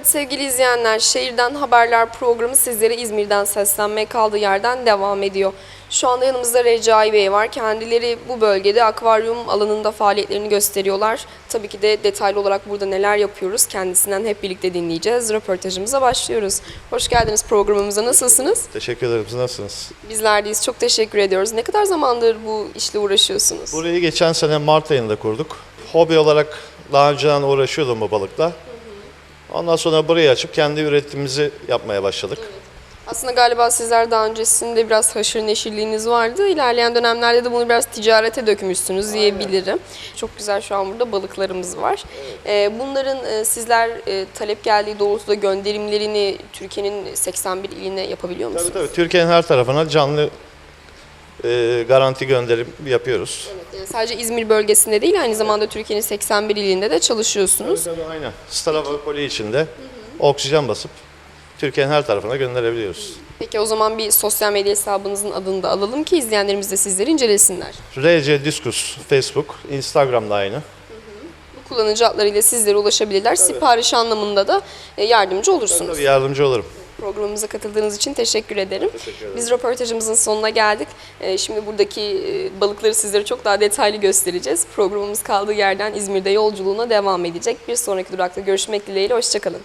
sevgili izleyenler, Şehirden Haberler programı sizlere İzmir'den seslenmeye kaldığı yerden devam ediyor. Şu anda yanımızda Recai Bey var. Kendileri bu bölgede akvaryum alanında faaliyetlerini gösteriyorlar. Tabii ki de detaylı olarak burada neler yapıyoruz kendisinden hep birlikte dinleyeceğiz. Röportajımıza başlıyoruz. Hoş geldiniz programımıza. Nasılsınız? Teşekkür ederim. Siz nasılsınız? Bizler deyiz. Çok teşekkür ediyoruz. Ne kadar zamandır bu işle uğraşıyorsunuz? Burayı geçen sene Mart ayında kurduk. Hobi olarak daha önceden uğraşıyordum bu balıkla. Ondan sonra burayı açıp kendi üretimimizi yapmaya başladık. Aslında galiba sizler daha öncesinde biraz haşır neşirliğiniz vardı. İlerleyen dönemlerde de bunu biraz ticarete dökmüşsünüz diyebilirim. Çok güzel şu an burada balıklarımız var. Ee, bunların e, sizler e, talep geldiği doğrultuda gönderimlerini Türkiye'nin 81 iline yapabiliyor musunuz? Tabii tabii Türkiye'nin her tarafına canlı e, garanti gönderim yapıyoruz. Yani sadece İzmir bölgesinde değil aynı zamanda Türkiye'nin 81 ilinde de çalışıyorsunuz. Tabii aynen. Stavropoli içinde oksijen basıp Türkiye'nin her tarafına gönderebiliyoruz. Peki o zaman bir sosyal medya hesabınızın adını da alalım ki izleyenlerimiz de sizleri incelesinler. RC Diskus Facebook, Instagram'da aynı. Bu kullanıcı adlarıyla sizlere ulaşabilirler. Sipariş anlamında da e, yardımcı olursunuz. Tabii yardımcı olurum. Programımıza katıldığınız için teşekkür ederim. Biz röportajımızın sonuna geldik. Ee, Şimdi buradaki e, balıkları sizlere çok daha detaylı göstereceğiz. Programımız kaldığı yerden İzmir'de yolculuğuna devam edecek. Bir sonraki durakta görüşmek dileğiyle. Hoşçakalın.